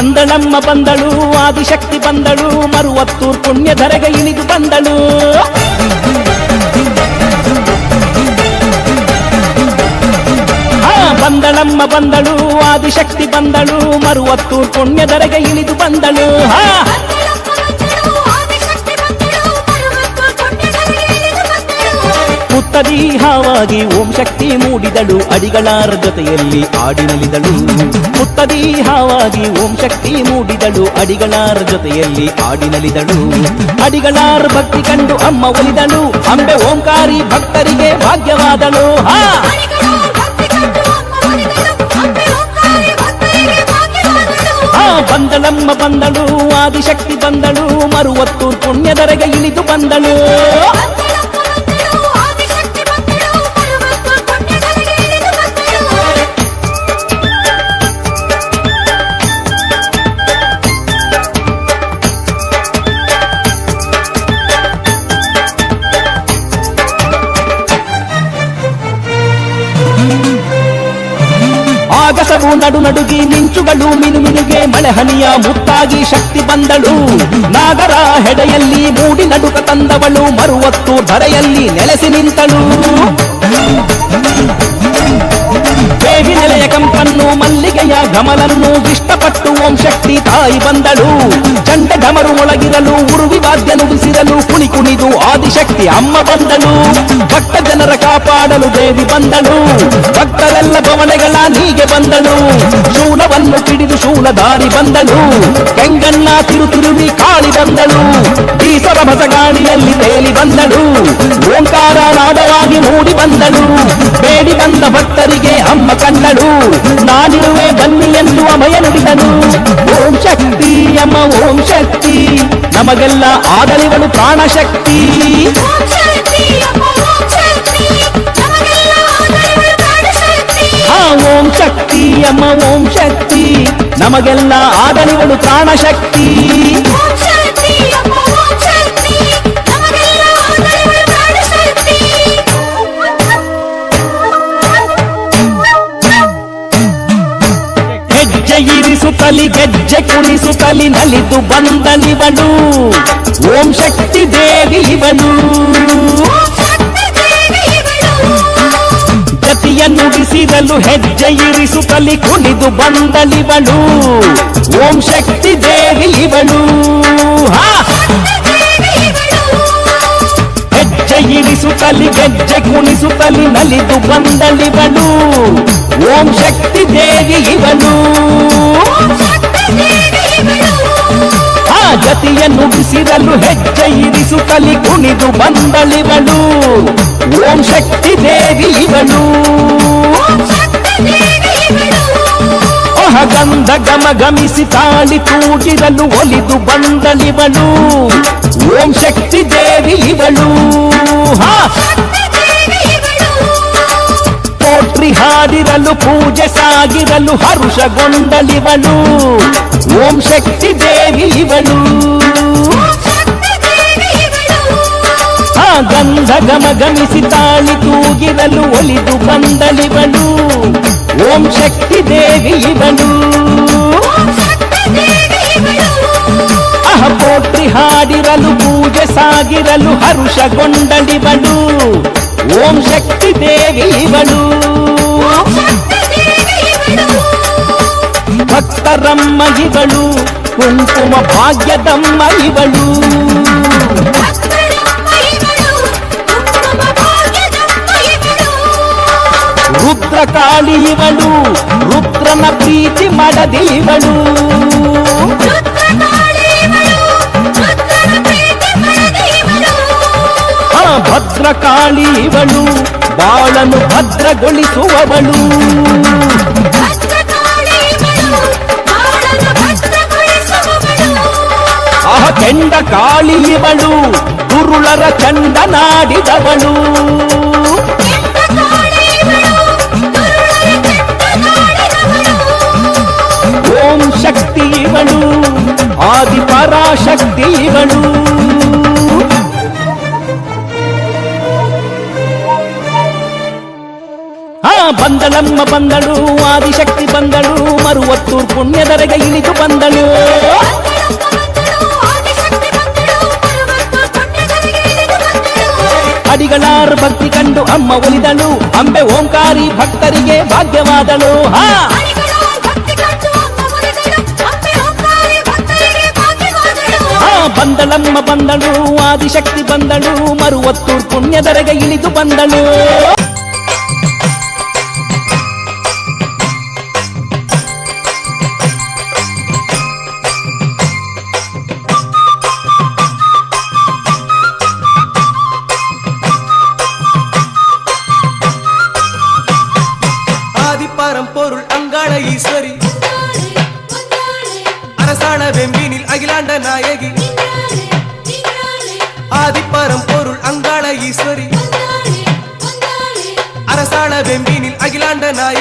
ಬಂದಳಮ್ಮ ಬಂದಳು ಆದಿಶಕ್ತಿ ಬಂದಳು ಮರುವತ್ತೂರ್ ಪುಣ್ಯಧರೆಗ ಇಳಿದು ಬಂದಳು ಆ, ಬಂದಳಮ್ಮ ಬಂದಳು ಆದಿಶಕ್ತಿ ಬಂದಳು ಮರುವತ್ತೂರ್ ಪುಣ್ಯಧರೆಗ ಇಳಿದು ಬಂದಳು ಬಂದಳು ಮುತ್ತದಿ ಹಾವಾಗಿ ಓಂ ಶಕ್ತಿ ಮೂಡಿದಳು ಅಡಿಗಳಾರ ಜೊತೆಯಲ್ಲಿ ಆಡಿನಲಿದಳು ಮುತ್ತದೀಹವಾಗಿ ಓಂ ಶಕ್ತಿ ಮೂಡಿದಳು ಅಡಿಗಳಾರ ಜೊತೆಯಲ್ಲಿ ಆಡಿನಲಿದಳು ಅಡಿಗಳಾರ ಭಕ್ತಿ ಕಂಡು ಅಮ್ಮ ಒಲಿದಳು, ಅಂಬೆ ಓಂಕಾರಿ ಭಕ್ತರಿಗೆ ಭಾಗ್ಯವಾದಳು. ಹಾ! ಬಂದಳಮ್ಮ ಬಂದಳು, ಆದಿಶಕ್ತಿ ಬಂದಳು ಮರುವತ್ತು ಪುಣ್ಯದರೆಗೆ ಇಳಿದು ಬಂದಳು. ಮಿಂಚುಗಳು ಮಿನುಮಿನುಗೆ ಮಳೆ ಹನಿಯ ಮುತ್ತಾಗಿ ಶಕ್ತಿ ಬಂದಳು. ನಾಗರ ಹೆಡೆಯಲ್ಲಿ ಮೂಡಿ ನಡುಕ ತಂದವಳು, ಮರುವತ್ತು ಧರೆಯಲ್ಲಿ ನೆಲೆಸಿ ನಿಂತಳು. ನೆಲೆಯ ಕಂಪನ್ನು ಮಲ್ಲಿಗೆಯ ಗಮಲನ್ನು ಇಷ್ಟಪಟ್ಟು ಓಂ ಶಕ್ತಿ ತಾಯಿ ಬಂದಳು. ಚಂಡ ಘಮರು ಒಳಗಿರಲು ಉರುವಿ ವಾದ್ಯ ನುಡಿಸಿರಲು, ಕುಣಿ ಕುಣಿದು ಆದಿಶಕ್ತಿ ಅಮ್ಮ ಬಂದಳು. ಭಕ್ತ ಜನರ ಕಾಪಾಡಲು ದೇವಿ ಬಂದಳು. ಭಕ್ತರೆಲ್ಲ ಭವನೆಗಳ ನೀಗೆ ಬಂದಳು. ಶೂಲವನ್ನು ಪಿಡಿದು ಶೂಲಧಾರಿ ಬಂದಳು. ಕೆಂಗಣ್ಣ ತಿರು ತಿರುವಿ ಕಾಳಿ ಬಂದಳು. ಬೀಸರ ಬಸಗಾಣಿಯಲ್ಲಿ ತೇಲಿ ಬಂದಳು. ಓಂಕಾರ ನಾದವಾಗಿ ಮೂಡಿ ಬಂದಳು. ಬೇಡಿ ಬಂದ ಭಕ್ತರಿಗೆ ಅಮ್ಮ ಕಂಡಳು ನಾನಿರುವೆ ಬನ್ನಿ ಎಂದು ಅಮಯ ನುಡಿದನು ಓಂ ಶಕ್ತಿ ಅಮ್ಮ ಓಂ ಶಕ್ತಿ ನಮಗೆಲ್ಲ ಆದಳಿವಳು ಪ್ರಾಣಶಕ್ತಿ ಓಂ ಶಕ್ತಿ ಅಮ್ಮ ಓಂ ಶಕ್ತಿ ನಮಗೆಲ್ಲ ಆದರವಳು ಪ್ರಾಣಶಕ್ತಿ ಇರಿಸುತ್ತಲಿ, ಗೆಜ್ಜೆ ಕುಣಿಸುತ್ತಲಿ, ನಲಿದು ನಲಿತು ಓಂ ಶಕ್ತಿ ದೇವಿ ಇವಳು. ಗತಿಯ ನುಡಿಸಿರಲು ಹೆಜ್ಜೆ ಇರಿಸುತ್ತಲಿ, ಕುಣಿದು ಬಂದಳಿವಳು ಓಂ ಶಕ್ತಿ ದೇವಿ ಇವಳು. ಹೆಜ್ಜೆ ಇರಿಸುತ್ತಲಿ, ಗೆಜ್ಜೆ ಕುಣಿಸುತ್ತಲಿ, ನಲಿದು ಬಂದಲಿವನು ಓಂ ಶಕ್ತಿ ದೇವಿ ಇವಳು ಓಂ ಶಕ್ತಿ ದೇವಿ ಇವಳು ಆ ಗತಿಯ ನುಡಿಸಿರಲು ಹೆಜ್ಜೆ ಇರಿಸುತ್ತಲಿ ಕುಣಿದು ಬಂದಳಿವಳು ಓಂ ಶಕ್ತಿ ದೇವಿ ಇವಳು ಓಂ ಶಕ್ತಿ ದೇವಿ ಇವಳು ಅಹ ಗಂಧ ಗಮ ಗಮಿಸಿ ತಾಳಿ ತೂಗಿರಲು ಒಲಿದು ಬಂದಳಿವಳು ಓಂ ಶಕ್ತಿ ದೇವಿ ಇವಳು ಹಾ ಶಕ್ತಿ ದೇವಿ ಇವಳು ಪೋಟ್ರಿ ಹಾಡಿರಲು ಪೂಜೆ ಸಾಗಿರಲು ಹರುಷಗೊಂಡಳಿವಳು ಓಂ ಶಕ್ತಿ ದೇವಿ ಇವಳು ಓಂ ಶಕ್ತಿ ದೇವಿ ಇವಳು ಆ ಗಂಧ ಗಮ ಗಮಿಸಿ ತಾಳಿ ತೂಗಿರಲು ಒಲಿದು ಬಂದಳಿವಳು ಓಂ ಶಕ್ತಿ ದೇವಿ ಇವಳು ಓಂ ಶಕ್ತಿ ದೇವಿ ಇವಳು ಅಹ ಪೋಟ್ರಿ ಹಾಡಿರಲು ಪೂಜೆ ಸಾಗಿರಲು ಹರುಷಗೊಂಡಳಿವಳು ఓం శక్తి దేవి ఇవ్వడు భక్తరమ్మ ఇవ్వడు కుంకుమ భాగ్యదమ్మ ఇవ్వడు రుద్రకాళి ఇవ్వడు రుద్రన ప్రీతి మడది ఇవ్వడు ಆ ಭದ್ರಕಾಳಿ ಇವಳು ಬಾಳನು ಭದ್ರಗೊಳಿಸುವವಳು ಭದ್ರಕಾಳಿ ಇವಳು ಬಾಳನ್ನು ಭದ್ರಗೊಳಿಸುವವಳು ಬಂದಳಮ್ಮ ಬಂದಳು ಆದಿಶಕ್ತಿ ಬಂದಳು ಮರುವತ್ತೂರ್ ಪುಣ್ಯದರೆಗೆ ಇಳಿದು ಬಂದಳು ಅಡಿಗಳಾರು ಭಕ್ತಿ ಕಂಡು ಅಮ್ಮ ಒಲಿದಳು ಅಂಬೆ ಓಂಕಾರಿ ಭಕ್ತರಿಗೆ ಭಾಗ್ಯವಾದಳು ಹಾ ಬಂದಳಮ್ಮ ಬಂದಳು ಆದಿಶಕ್ತಿ ಬಂದಳು ಮರುವತ್ತೂರ್ ಪುಣ್ಯದರೆಗೆ ಇಳಿದು ಬಂದಳು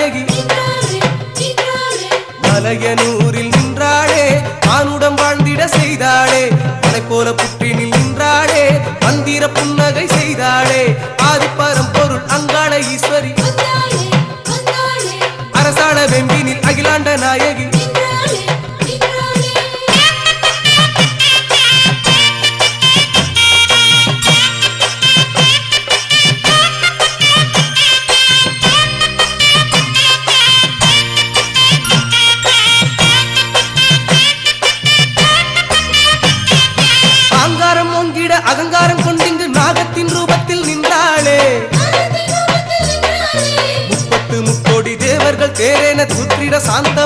நாயகி மலையனூரில் நின்றாளே ஆணுடம் வாழ்ந்திட செய்தாளே மலை போல புற்றினில் நின்றாளே மந்திர புன்னகை செய்தாளே ஆதிப்பரம் பொருள் அங்காள ஈஸ்வரி. அரசாள வெம்பினில் அகிலாண்ட நாயகி.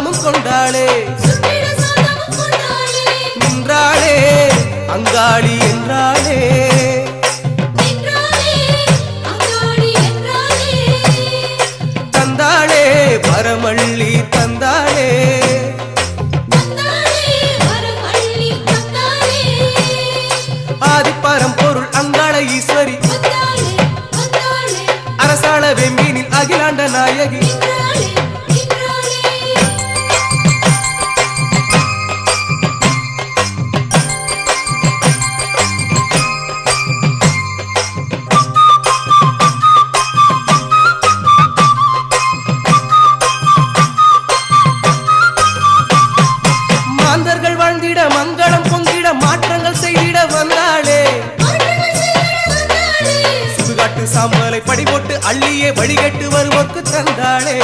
சாந்தமும் கொண்டாளே. நின்றாளே அங்காளி என்றாளே. தந்தாளே பரமள்ளி தந்தாளே. வழிகட்டு வருவோர்க்கு தந்தாளே.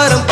பரம்பரை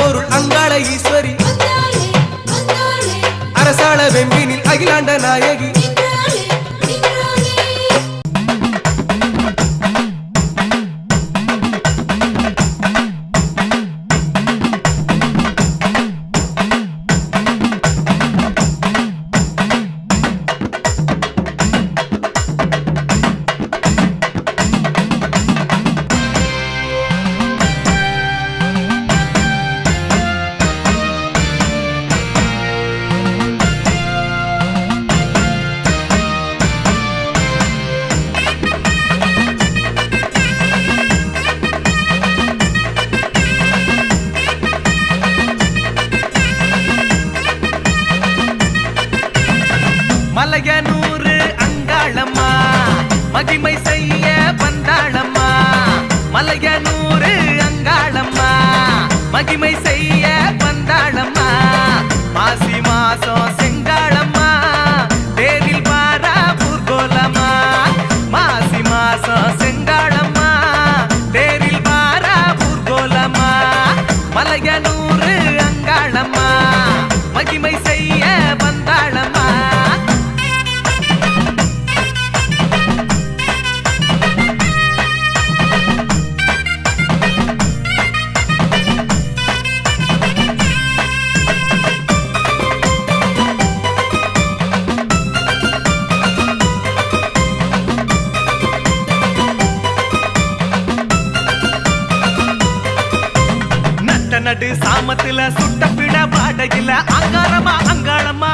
அங்காளம்மா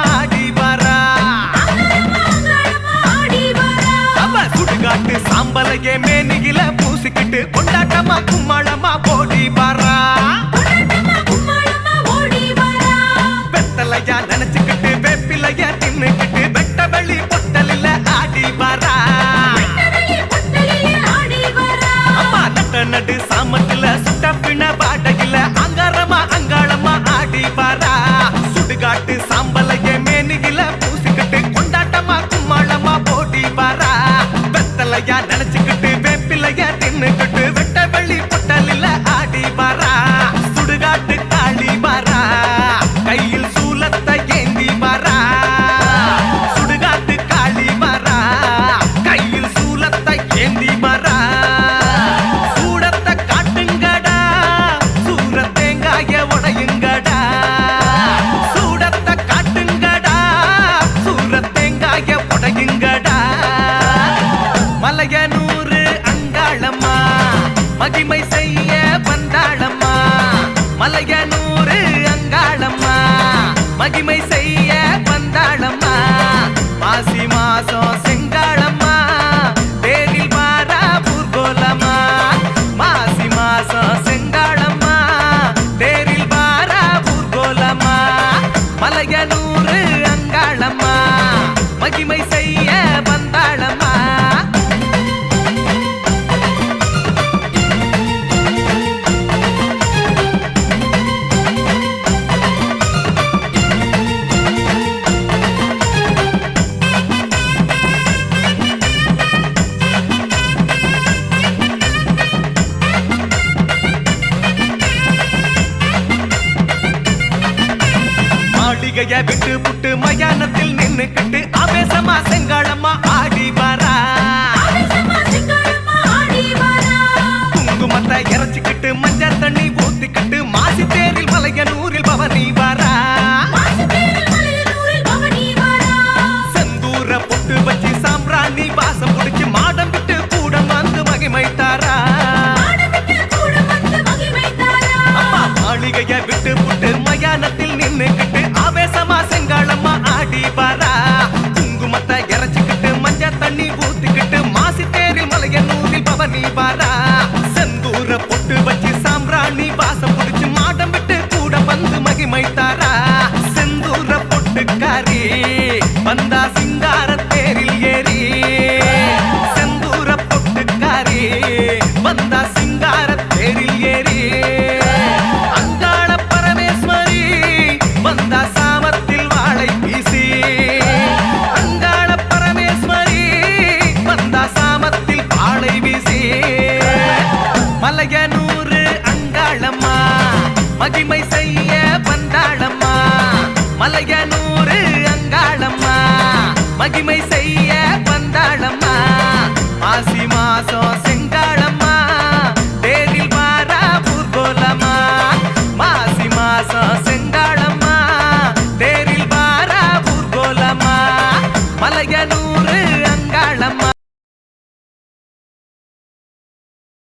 அங்காளம்மா ஆடி வரா. அப்ப சுடுகாட்டு சாம்பலையே மேனிகில பூசிக்கிட்டு கொண்டாட்டமா கும்மா. செய்ய வந்தாளம்மா மலையனூறு அங்காளம்மா. மகிமை செய்ய வந்தாளம்மா மாசி மாசம் விட்டு அவனி வரா செந்தூர பொட்டு வச்சு சாம்ராணி வாசம் பிடிச்சு மாடம் விட்டு கூட வந்து மகிமை தாரா செந்தூர பொட்டுக்காரி வந்தாசி மகிமை செய்ய வந்தாளம்மா மலையனூறு அங்காளம்மா. மகிமை செய்ய